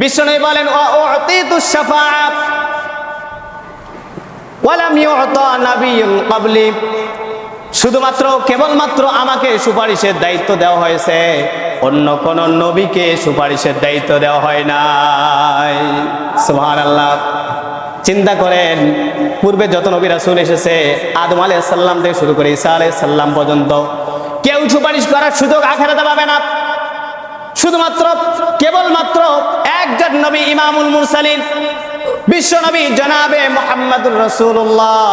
বিষ্ণু বলেন শুধুমাত্র, কেবলমাত্র আমাকে সুপারিশের দায়িত্ব দেওয়া হয়েছে। অন্য কোন নবীকে সুপারিশের দায়িত্ব দেওয়া হয় নাই। সুহান আল্লাহ চিন্তা করেন, পূর্বে যত নবী রাসূল এসেছে, আদম আলাইহিস সালাম থেকে শুরু করে ঈসা আলাইহিস সালাম পর্যন্ত, কেউ সুপারিশ করার সুযোগ আখেরাতে পাবে না। শুধুমাত্র কেবলমাত্র একজন নবী ইমামুল মুরসালিন, বিশ্ব নবী জনাবে মোহাম্মদুর রসুল্লাহ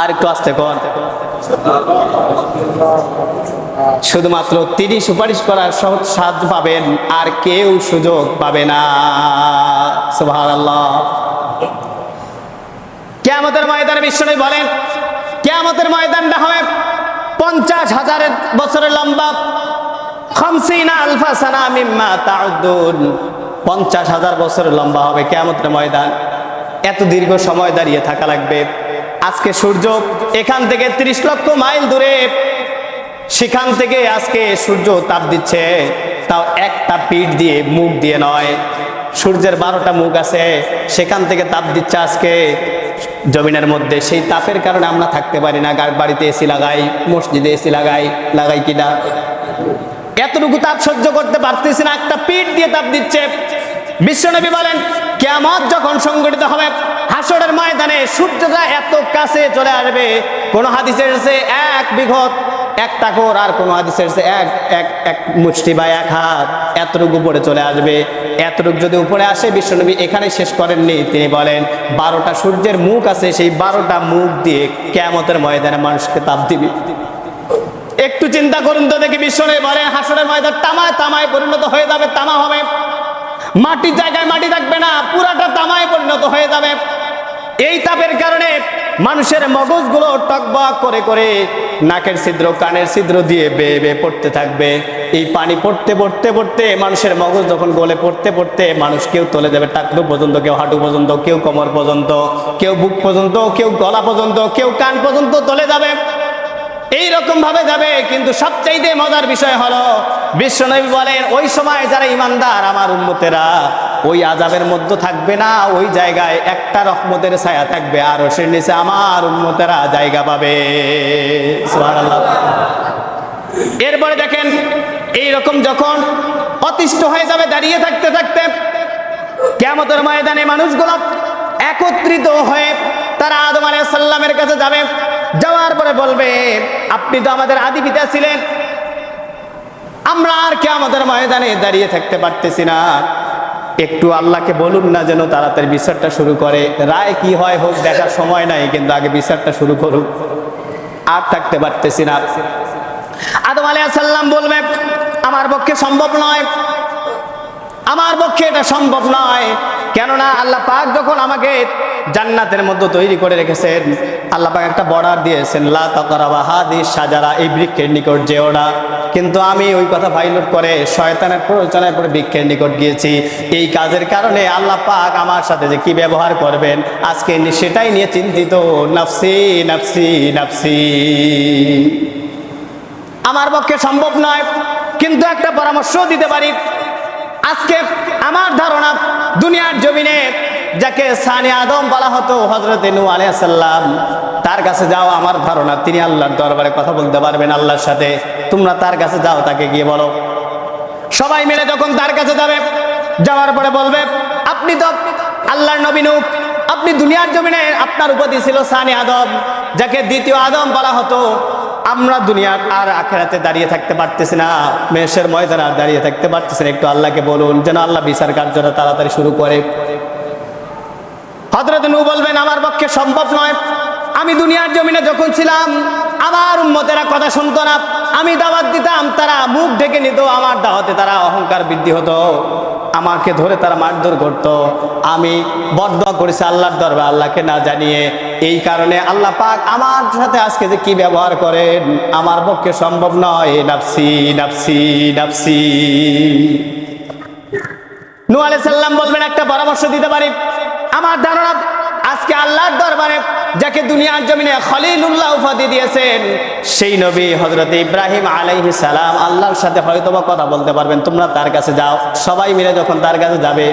আর একটু আসতে কন। শুধুমাত্র তিনি সুপারিশ করার সহজ সাহায্য পাবেন, আর কেউ সুযোগ পাবে না। সুবহানাল্লাহ। কেয়ামতের ময়দানে বিশ্বনবী বলেন, কেয়ামতের ময়দানটা হবে পঞ্চাশ হাজারের বছরের লম্বা। আলফা সানা মিম্মা তাউদ্দুন। পঞ্চাশ হাজার বছরের লম্বা হবে কেয়ামতের ময়দান। এত দীর্ঘ সময় দাঁড়িয়ে থাকা লাগবে। আজকে সূর্য এখান থেকে ৩০ লক্ষ মাইল দূরে। সেখান থেকে আজকে সূর্য তাপ দিচ্ছে। তাও একটা পিঠ দিয়ে মুখ দিয়ে নয়। সূর্যের বারোটা মুখ আছে। সেখান থেকে তাপ দিচ্ছে আজকে। জমিনের মধ্যে সেই তাপের কারণে আমরা থাকতে পারি না। বাড়িতে এসি লাগাই, মসজিদে এসি লাগাই লাগাই কিনা এতটুকু তাপ সহ্য করতে পারতেছি না, একটা পিঠ দিয়ে তাপ দিচ্ছে। বিশ্বনবী বলেন কেমন যখন সংগঠিত হবে হাসরের ময়দানে সূর্যটা এত কাছে চলে আসবে, কোন হাদিসে এসেছে, এক বিঘত, এক টাকর আর কোন হাদিসে এসেছে, এক এক এক মুষ্টি বা এক হাত, এতটুকু উপরে চলে আসবে। এতটুকু যদি উপরে আসে, বিশ্বনবী এখানে শেষ করেননি। তিনি বলেন, বারোটা সূর্যের মুখ আছে, সেই বারোটা মুখ দিয়ে কেমতের ময়দানে মানুষকে তাপ দিবে। একটু চিন্তা করুন তো দেখি বিশ্বনে বলে হাসরের ময়দান তামায় তামায় পরিণত হয়ে যাবে, তামা হবে। মাটির জায়গায় মাটি থাকবে না, পুরাটা তামায় পরিণত হয়ে যাবে। এই তাপের কারণে মানুষের মগজগুলো টকবক করে করে নাকের ছিদ্র, কানের ছিদ্র দিয়ে বেয়ে বেয়ে পড়তে থাকবে। এই পানি পড়তে পড়তে পড়তে মানুষের মগজ যখন গলে পড়তে পড়তে মানুষ কেউ তলে যাবে টাকলু পর্যন্ত, কেউ হাঁটু পর্যন্ত, কেউ কোমর পর্যন্ত, কেউ বুক পর্যন্ত, কেউ গলা পর্যন্ত, কেউ কান পর্যন্ত তলে যাবে। এই রকম ভাবে যাবে, কিন্তু সবচাইতে মজার বিষয় হলো, বিশ্বনবী বলেন, ওই সময় যারা ইমানদার, আমার উন্মতেরা ওই আজাবের মধ্যে থাকবে না, ওই জায়গায় একটা রহমতের ছায়া থাকবে, আর ওসের নিচে আমার উন্মতেরা জায়গা পাবে। এরপরে দেখেন এই রকম যখন অতিষ্ঠ হয়ে যাবে, দাঁড়িয়ে থাকতে থাকতে কেমতের ময়দানে মানুষগুলো একত্রিত হয়ে তারা আদম আলাইহিস সালামের কাছে যাবে। যাওয়ার পরে বলবে, আপনি তো আমাদের আদি পিতা ছিলেন। আমরা আর কে আমাদের ময়দানে দাঁড়িয়ে থাকতে পারতেছি না। একটু আল্লাহকে বলুন না যেন তাড়াতাড়ি বিচারটা শুরু করে। রায় কি হয় হোক, দেখার সময় নাই, কিন্তু আগে বিচারটা শুরু করুক। আর থাকতে পারতেছি না। আদম আলাইহিস সালাম বলবে, আমার পক্ষে সম্ভব নয়। আমার পক্ষে এটা সম্ভব নয়। কেননা আল্লাহ পাক যখন আমাকে জান্নাতের মধ্যে তৈরি করে রেখেছেন। আল্লাহ পাক একটা বর্ডার দিয়েছেন, লা সাজারা, এই বৃক্ষের নিকট যেও না। কিন্তু আমি ওই কথা ভাইলুট করে শয়তানের প্ররোচনায় পরে বৃক্ষের নিকট গিয়েছি। এই কাজের কারণে আল্লাহ পাক আমার সাথে যে কি ব্যবহার করবেন, আজকে সেটাই নিয়ে চিন্তিত। নাফসি নাফসি নাফসি। আমার পক্ষে সম্ভব নয়, কিন্তু একটা পরামর্শ দিতে পারি। আজকে আমার ধারণা, দুনিয়ার জমিনে যাকে সানি আদম বলা হতো হজরত নু আলাইসাল্লাম তার কাছে যাও আমার ধারণা তিনি আল্লাহর দরবারে কথা বলতে পারবেন আল্লাহর সাথে। তোমরা তার কাছে যাও তাকে গিয়ে বলো। সবাই মিলে যখন তার কাছে যাবে যাওয়ার পরে বলবে আপনি তো আল্লাহর নবী নূহ, আপনি দুনিয়ার জমিনে আপনার উপাধি ছিল সানি আদম যাকে দ্বিতীয় আদম বলা হতো। আমরা দুনিয়ার আর আখেরাতে দাঁড়িয়ে থাকতে পারতেছি না মেষের ময়দানে আর দাঁড়িয়ে থাকতে পারতেছি না। একটু আল্লাহকে বলুন যেন আল্লাহ বিচার কার্যটা তাড়াতাড়ি শুরু করে। নু বলবেন, আমার পক্ষে সম্ভব নয়। আমি দুনিয়ার জমিনে যখন ছিলাম, আমার উম্মতেরা কথা শুনতো না। আমি দাওয়াত দিতাম, তারা মুখ ঢেকে নিত, আমার দাওয়াতে তারা অহংকার বৃদ্ধি হতো। আমাকে ধরে তারা মারধর করতো। আমি বদয়া করেছি আল্লাহর দরবার, আল্লাহকে না জানিয়ে। এই কারণে আল্লাহ পাক আমার সাথে আজকে যে কি ব্যবহার করেন, আমার পক্ষে সম্ভব নয়। নাফসি নাফসি নাফসি। নু আলাই সাল্লাম বলবেন, একটা পরামর্শ দিতে পারি? আমার ধারণা আজকে আল্লাহর দরবারে যাকে দুনিয়ার জমিনে খলিলুল্লাহ উপাধি দিয়েছেন, সেই নবী হজরত ইব্রাহিম আলাইহি সালাম আল্লাহর সাথে হয়তো বা কথা বলতে পারবেন। তোমরা তার কাছে যাও। সবাই মিলে যখন তার কাছে যাবে,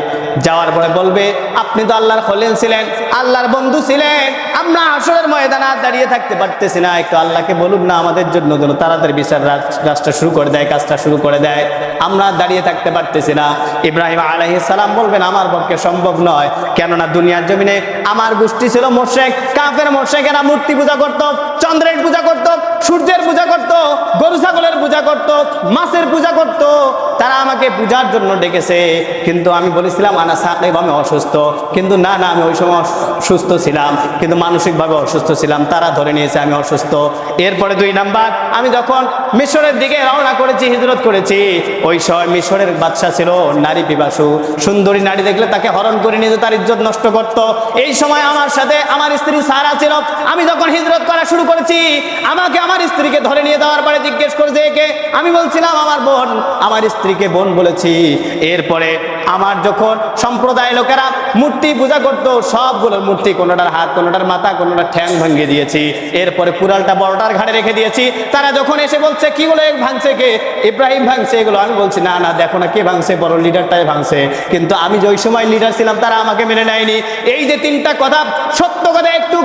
যাওয়ার পরে বলবে, আপনি তো আল্লাহর খলিল ছিলেন, আল্লাহর বন্ধু ছিলেন। আমরা আসরের ময়দানে দাঁড়িয়ে থাকতে পারতেছি না। একটু আল্লাহকে বলুন না আমাদের জন্য যেন তাড়াতাড়ি বিচার রাজটা শুরু করে দেয়, কাজটা শুরু করে দেয়। আমরা দাঁড়িয়ে থাকতে পারতেছি না। ইব্রাহিম সালাম বলবেন, আমার পক্ষে সম্ভব নয়। কেননা দুনিয়ার জমিনে আমার গোষ্ঠী ছিল মোশেক। কাফের মোশেকেরা মূর্তি পূজা করত, চন্দ্রের পূজা করত, সূর্যের পূজা করত, গরু ছাগলের পূজা করত, মাছের পূজা করত। তারা আমাকে পূজার জন্য ডেকেছে। কিন্তু আমি বলেছিলাম, আনা সাকিব, আমি অসুস্থ। কিন্তু না না, আমি ওই সময় সুস্থ ছিলাম। কিন্তু মানসিকভাবে অসুস্থ ছিলাম। তারা ধরে নিয়েছে, আমি অসুস্থ। এরপরে দুই নাম্বার, আমি যখন মিশরের দিকে রওনা করেছি, হিজরত করেছি, ওই সময় মিশরের বাদশা ছিল নারী পিপাসু। সুন্দরী নারী দেখলে তাকে হরণ করে নিয়ে তার ইজ্জত নষ্ট করত। এই সময় আমার সাথে আমার স্ত্রী সারা ছিল। আমি যখন হিজরত করা শুরু করেছি, আমাকে আমার স্ত্রীকে ধরে নিয়ে যাওয়ার পরে জিজ্ঞেস করেছে একে আমি বলছিলাম, আমার বোন, আমার স্ত্রীকে বোন বলেছি। এরপরে আমার যখন সম্প্রদায় লোকেরা মূর্তি পূজা করতো, সবগুলোর মূর্তি কোনোটার হাত, কোনোটার মাথা, কোনোটার ঠ্যাং ভেঙে দিয়েছি। এরপরে পুরালটা বড়টার ঘাড়ে রেখে দিয়েছি। তারা যখন এসে বলছে, কি গুলো ভাঙছে কে? ইব্রাহিম ভাঙছে এগুলো। আমি বলছি, না না, দেখো না কে ভাঙছে বড় লিডারটাই ভাঙছে। কিন্তু আমি যে ওই সময় লিডার ছিলাম, তারা আমাকে মেনে নেয়নি। এই যে তিনটা কথা, সত্য কথা একটু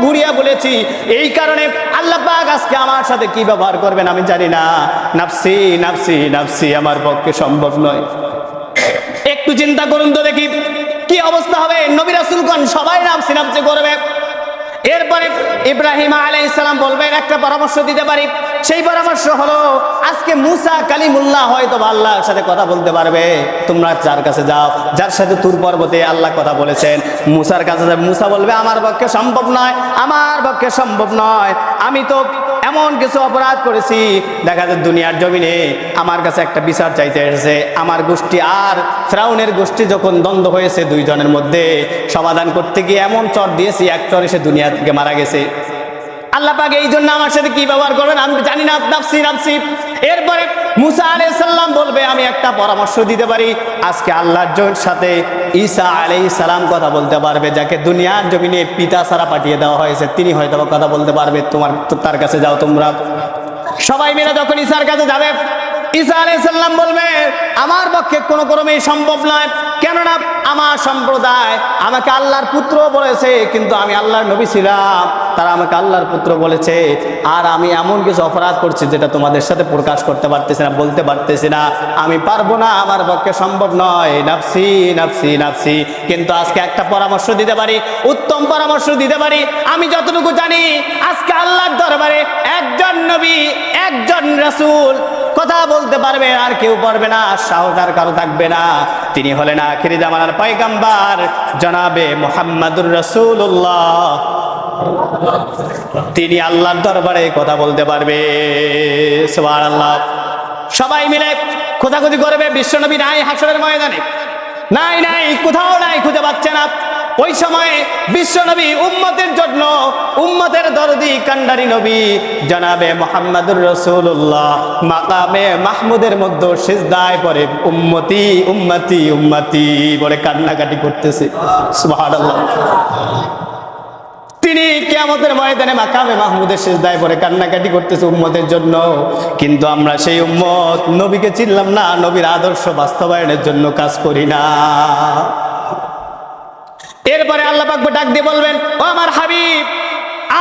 বলেছি এই কারণে আল্লাহ পাক আজকে আমার সাথে কি ব্যবহার করবেন আমি জানি না। নাফসি নাফসি নাফসি আমার পক্ষে সম্ভব নয়। একটু চিন্তা করুন তো দেখি, কি অবস্থা হবে? নবী রাসূলগণ সবাই নাফসি নাফসি করবে। এরপরে ইব্রাহিম আলাই ইসলাম বলবেন, একটা পরামর্শ দিতে পারি। সেই পরামর্শ হলো, আজকে মুসা কালিমুল্লাহ হয়তো আল্লাহর সাথে কথা বলতে পারবে। তোমরা যার কাছে যাও, যার সাথে তুর পর্বতে আল্লাহ কথা বলেছেন। মুসার কাছে মুসা বলবে, আমার পক্ষে সম্ভব নয়, আমার পক্ষে সম্ভব নয়। আমি তো এমন কিছু অপরাধ করেছি, দেখা যায় দুনিয়ার জমিনে আমার কাছে একটা বিচার চাইতে এসেছে। আমার গোষ্ঠী আর ফ্রাউনের গোষ্ঠী যখন দ্বন্দ্ব হয়েছে দুইজনের মধ্যে, সমাধান করতে গিয়ে এমন চর দিয়েছি, এক চর এসে দুনিয়া থেকে মারা গেছে। আল্লাহ পাক এই জন্য আমার সাথে কি ব্যবহার করবেন? আমি জানি না, নাফসি নাফসি। এরপরে মুসা আলাইহিস সালাম বলবে, আমি একটা পরামর্শ দিতে পারি। আজকে আল্লাহর জন- সাথে ঈসা আলাইহিস সালাম কথা বলতে পারবে, যাকে দুনিয়ার জমিনে পিতা ছাড়া পাঠিয়ে দেওয়া হয়েছে, তিনি হয়তো কথা বলতে পারবে, তোমার, তার কাছে যাও তোমরা। সবাই মিলে যখন ঈসার কাছে যাবে, ঈসা আলাইহিস সালাম বলবে, আমার পক্ষে কোনো ক্রমেই সম্ভব নয়। কেননা আমার সম্প্রদায় আমাকে আল্লাহর পুত্র বলেছে, কিন্তু আমি আল্লাহর নবী ছিলাম। তারা আমাকে আল্লাহর পুত্র বলেছে, আর আমি এমন কিছু অপরাধ করছি যেটা তোমাদের সাথে প্রকাশ করতে পারতেছি না, বলতে পারতেছি না। আমি পারব না, আমার পক্ষে সম্ভব নয়। নাফসি নাফসি নাফসি। কিন্তু আজকে একটা পরামর্শ দিতে পারি, উত্তম পরামর্শ দিতে পারি। আমি যতটুকু জানি, আজকে আল্লাহর দরবারে একজন নবী, একজন রাসূল কথা বলতে পারবে, আর কেউ পারবে না, সাহস আর কারও থাকবে না। তিনি হলেন আখিরি জামানার পাইগাম্বার জনাবে মোহাম্মদুর রসুল্লাহ তিনি আল্লাহর দরবারে কথা বলতে পারবে। আল্লাহ সবাই মিলে খোঁজাখুঁজি করবে বিশ্বনবী নাই হাসরের ময়দানে। নাই নাই, কোথাও নাই, খুঁজে পাচ্ছে না। ওই সময়ে বিশ্বনবী উম্মতের জন্য উম্মতের দরদি কান্ডারি নবী জানাবে মোহাম্মদুর রসুল্লাহ মাকামে মাহমুদের মধ্যে সিজদায় পরে উম্মতি উম্মতি উম্মতি বলে কান্নাকাটি করতেছে। সুবহানাল্লাহ। তিনি কেয়ামতের ময়দানে মাকামে মাহমুদের শেষ দায় পরে কান্নাকাটি করতেছে উম্মতের জন্য। কিন্তু আমরা সেই উম্মত নবীকে চিনলাম না, নবীর আদর্শ বাস্তবায়নের জন্য কাজ করি না। এরপরে আল্লাহ পাকবে ডাক দিয়ে বলবেন, ও আমার হাবিব,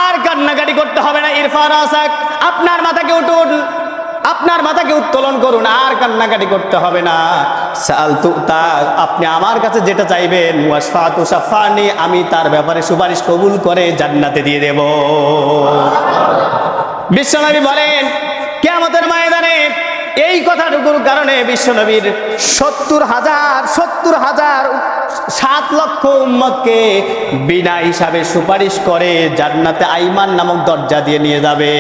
আর কান্নাকাটি করতে হবে না, ইরফান আসাক, আপনার মাথাকে উঠুন। আপনার মাথাকে উত্তোলন করুন, আর কান্নাকাটি করতে হবে না। আপনি আমার কাছে যেটা চাইবেন আমি তার ব্যাপারে সুপারিশ কবুল করে জান্নাতে দিয়ে দেব। বিশ্বনবী বলেন, কেয়ামতের ময়দানে এই কথাটুকুর কারণে বিশ্বনবীর সত্তর হাজার সত্তর হাজার, সাত লক্ষ উম্মতকে বিনা হিসাবে সুপারিশ করে জান্নাতে আইমান নামক দরজা দিয়ে নিয়ে যাবে।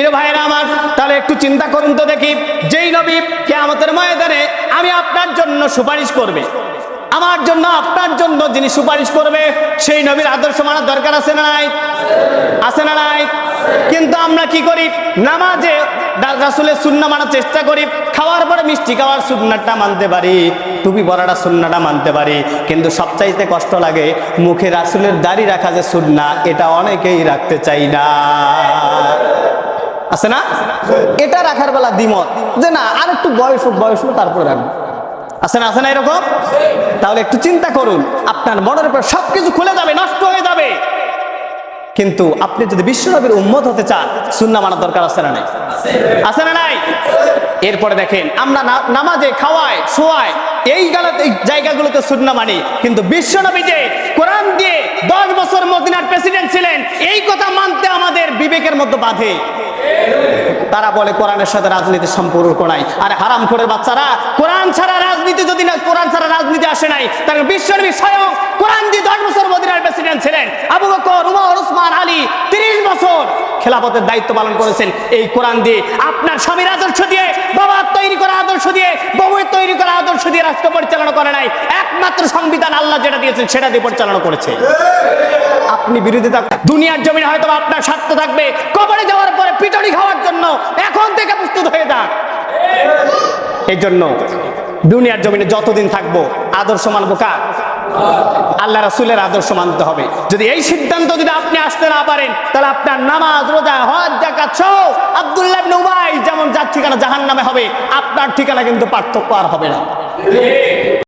প্রিয় ভাইরা আমার, তাহলে একটু চিন্তা করুন তো দেখি, যেই নবী কেয়ামতের ময়দানে আমি আপনার জন্য সুপারিশ করবে, আমার জন্য, আপনার জন্য যিনি সুপারিশ করবে, সেই নবীর আদর্শ মানার দরকার আছে না নাই? আছে না নাই? কিন্তু আমরা কি করি? নামাজে রাসুলের সুন্না মানার চেষ্টা করি, খাওয়ার পরে মিষ্টি খাওয়ার সুন্নাটা মানতে পারি, টুপি পরাটা সুন্নাটা মানতে পারি, কিন্তু সবচাইতে কষ্ট লাগে মুখে রাসুলের দাড়ি রাখা যে সুন্না এটা অনেকেই রাখতে চাই না। আছে না? এটা রাখার বেলা দ্বিমত। যে না আর একটু বয়স হোক বয়স হোক তারপরে রাখব। আছে না আছে না এরকম? তাহলে একটু চিন্তা করুন, আপনার মনের উপর সবকিছু খুলে যাবে, নষ্ট হয়ে যাবে। কিন্তু আপনি যদি বিশ্বনবীর উম্মত হতে চান সুন্না মানার দরকার আছে না নাই? আছে না নাই? এরপরে দেখেন, আমরা নামাজে খাওয়ায়, শোয়ায়, এই গালা এই জায়গাগুলোতে সুন্না মানি, কিন্তু বিশ্বনবী যে কোরআন দিয়ে দশ বছর মদিনার প্রেসিডেন্ট ছিলেন, এই কথা মানতে আমাদের বিবেকের মধ্যে বাধে। তারা বলে, কোরআনের সাথে রাজনীতি সম্পর্ক নাই। আর হারাম করে বাচ্চারা, কোরআন ছাড়া রাজনীতি যদি না কোরআন ছাড়া রাজনীতি আসে নাই, তাহলে বিশ্বনবী স্বয়ং কোরআন দিয়ে দশ বছর মদিনার প্রেসিডেন্ট ছিলেন। আবু খেলাফতের দায়িত্ব পালন করেছেন এই কোরআন দিয়ে। আপনার স্বামীর আদর্শ দিয়ে, বাবার তৈরি করা আদর্শ দিয়ে, বউয়ের তৈরি করা আদর্শ দিয়ে রাষ্ট্র পরিচালনা করে নাই। একমাত্র সংবিধান আল্লাহ যেটা দিয়েছেন, সেটা দিয়ে পরিচালনা করেছে। আপনি বিরোধিতা দুনিয়ার জমিনে হয়তো আপনার স্বার্থ থাকবে। কবরে যাওয়ার পরে পিটনি খাওয়ার জন্য এখন থেকে প্রস্তুত হয়ে যান এই জন্য দুনিয়ার জমিনে যতদিন থাকব, আদর্শ মানবো কার? আল্লাহ রাসুলের আদর্শ মানতে হবে। যদি এই সিদ্ধান্ত যদি আপনি আসতে না পারেন, তাহলে আপনার নামাজ, রোজা, হজ জাকাত সহ আব্দুল্লাহ নুবাই যেমন যার ঠিকানা জাহান নামে হবে, আপনার ঠিকানা কিন্তু পার্থক্য আর হবে না।